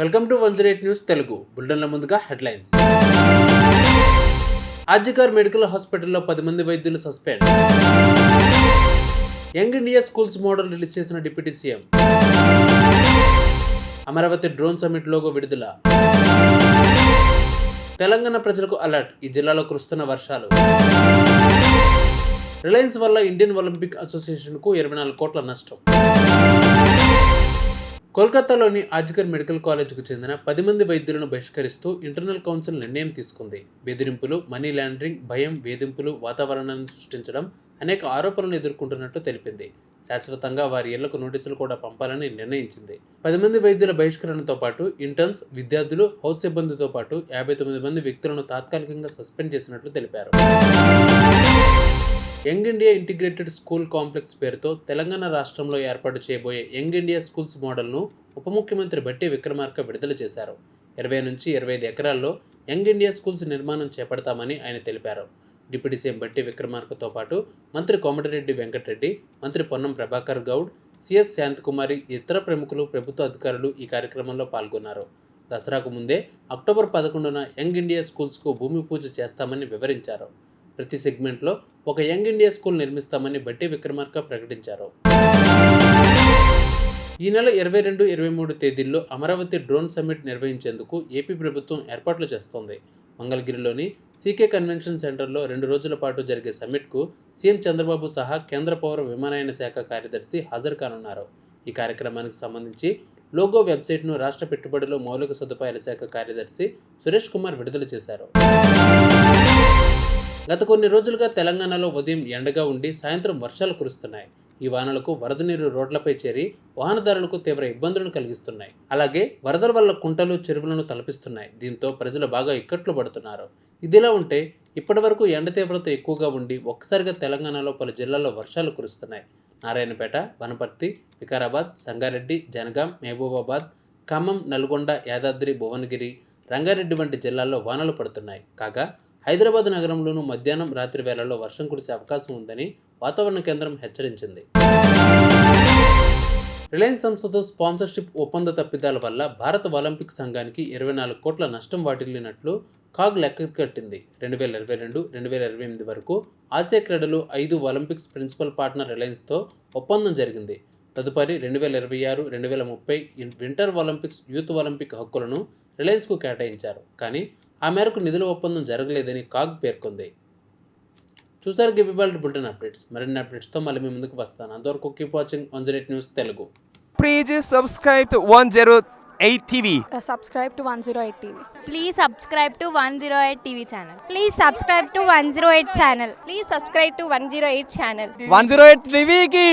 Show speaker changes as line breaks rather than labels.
Welcome to one zero eight news Telugu. బుల్డెన్ల ముందుగా headlines. R G Kar medical హాస్పిటల్లో పది మంది వైద్యులు suspend. Young India schools model release చేసిన deputy CM. Amaravati drone summit logo విడుదల. తెలంగాణ ప్రజలకు అలర్ట్ ఈ జిల్లాలో కురుస్తున్న వర్షాలు. రిలయన్స్ వల్ల ఇండియన్ ఒలింపిక్ అసోసియేషన్కు ఇరవై నాలుగు కోట్ల నష్టం. కోల్కతాలోని అజ్గర్ మెడికల్ కాలేజ్కు చెందిన పది మంది వైద్యులను బహిష్కరిస్తూ ఇంటర్నల్ కౌన్సిల్ నిర్ణయం తీసుకుంది. బెదిరింపులు మనీ లాండరింగ్ భయం వేధింపులు వాతావరణాన్ని సృష్టించడం అనేక ఆరోపణలు ఎదుర్కొంటున్నట్టు తెలిపింది. శాశ్వతంగా వారి ఇళ్ళకు నోటీసులు కూడా పంపాలని నిర్ణయించింది. పది మంది వైద్యుల బహిష్కరణతో పాటు ఇంటర్న్స్ విద్యార్థులు హౌస్ సిబ్బందితో పాటు యాభై తొమ్మిది మంది వ్యక్తులను తాత్కాలికంగా సస్పెండ్ చేసినట్లు తెలిపారు. Young India integrated school complex పేరుతో తెలంగాణ రాష్ట్రంలో ఏర్పాటు చేయబోయే యంగ్ ఇండియా స్కూల్స్ మోడల్ను ఉప ముఖ్యమంత్రి బట్టి విక్రమార్క విడుదల చేశారు. ఇరవై నుంచి ఇరవై ఐదు ఎకరాల్లో యంగ్ ఇండియా స్కూల్స్ నిర్మాణం చేపడతామని ఆయన తెలిపారు. డిప్యూటీ సీఎం బట్టి విక్రమార్కతో పాటు మంత్రి కోమటిరెడ్డి వెంకటరెడ్డి మంత్రి పొన్నం ప్రభాకర్ గౌడ్ సిఎస్ శాంతకుమారి ఇతర ప్రముఖులు ప్రభుత్వ అధికారులు ఈ కార్యక్రమంలో పాల్గొన్నారు. దసరాకు ముందే అక్టోబర్ పదకొండున యంగ్ ఇండియా స్కూల్స్కు భూమి పూజ చేస్తామని వివరించారు. ప్రతి సెగ్మెంట్లో ఒక యంగ్ ఇండియా స్కూల్ నిర్మిస్తామని బట్టి విక్రమార్క ప్రకటించారు. ఈ నెల ఇరవై రెండు ఇరవై మూడు తేదీల్లో అమరావతి డ్రోన్ సమ్మిట్ నిర్వహించేందుకు ఏపీ ప్రభుత్వం ఏర్పాట్లు చేస్తోంది. మంగళగిరిలోని సీకే కన్వెన్షన్ సెంటర్లో రెండు రోజుల పాటు జరిగే సమ్మిట్కు సీఎం చంద్రబాబు సహా కేంద్ర పౌర విమానయాన శాఖ కార్యదర్శి హాజరు కానున్నారు. ఈ కార్యక్రమానికి సంబంధించి లోగో వెబ్సైట్ను రాష్ట్ర పెట్టుబడులు మౌలిక సదుపాయాల శాఖ కార్యదర్శి సురేష్ కుమార్ విడుదల చేశారు. గత కొన్ని రోజులుగా తెలంగాణలో ఉదయం ఎండగా ఉండి సాయంత్రం వర్షాలు కురుస్తున్నాయి. ఈ వానలకు వరద నీరు రోడ్లపై చేరి వాహనదారులకు తీవ్ర ఇబ్బందులను కలిగిస్తున్నాయి. అలాగే వరదల వల్ల కుంటలు చెరువులను తలపిస్తున్నాయి. దీంతో ప్రజలు బాగా ఇక్కట్లు పడుతున్నారు. ఇదిలా ఉంటే ఇప్పటివరకు ఎండ తీవ్రత ఎక్కువగా ఉండి ఒక్కసారిగా తెలంగాణలో పలు జిల్లాల్లో వర్షాలు కురుస్తున్నాయి. నారాయణపేట వనపర్తి వికారాబాద్ సంగారెడ్డి జనగాం మహబూబాబాద్ ఖమ్మం నల్గొండ యాదాద్రి భువనగిరి రంగారెడ్డి వంటి జిల్లాల్లో వానలు పడుతున్నాయి. కాగా హైదరాబాద్ నగరంలోనూ మధ్యాహ్నం రాత్రి వేళల్లో వర్షం కురిసే అవకాశం ఉందని వాతావరణ కేంద్రం హెచ్చరించింది. రిలయన్స్ సంస్థతో స్పాన్సర్షిప్ ఒప్పంద తప్పిదాల వల్ల భారత ఒలింపిక్ సంఘానికి ఇరవై నాలుగు కోట్ల నష్టం వాటిల్లినట్లు కాగ్ లెక్క కట్టింది. రెండు వేల ఇరవై రెండు రెండు వేల ఇరవై ఎనిమిది వరకు ఆసియా క్రీడలు ఐదు ఒలింపిక్స్ ప్రిన్సిపల్ పార్ట్నర్ రిలయన్స్తో ఒప్పందం జరిగింది. తదుపరి రెండు వేల ఇరవై ఆరు రెండు వేల ముప్పై వింటర్ ఒలింపిక్స్ యూత్ ఒలింపిక్ హక్కులను రిలయన్స్కు కేటాయించారు కానీ ఆ మేరకు నిధుల ఒప్పందం జరగలేదని కాగ్ పేర్కొంది చూసారు గిబిబాల్ బులెటిన్ అప్డేట్స్ మరిన్ని అప్డేట్స్తో మళ్ళీ మీ ముందుకు వస్తాను అంతవరకు keep watching one zero eight news Telugu
Please subscribe to 108 TV.
uh, subscribe to 108 TV.
Please subscribe to 108 TV channel.
Please subscribe to 108 channel.
Please subscribe to 108 channel.
108 TV ki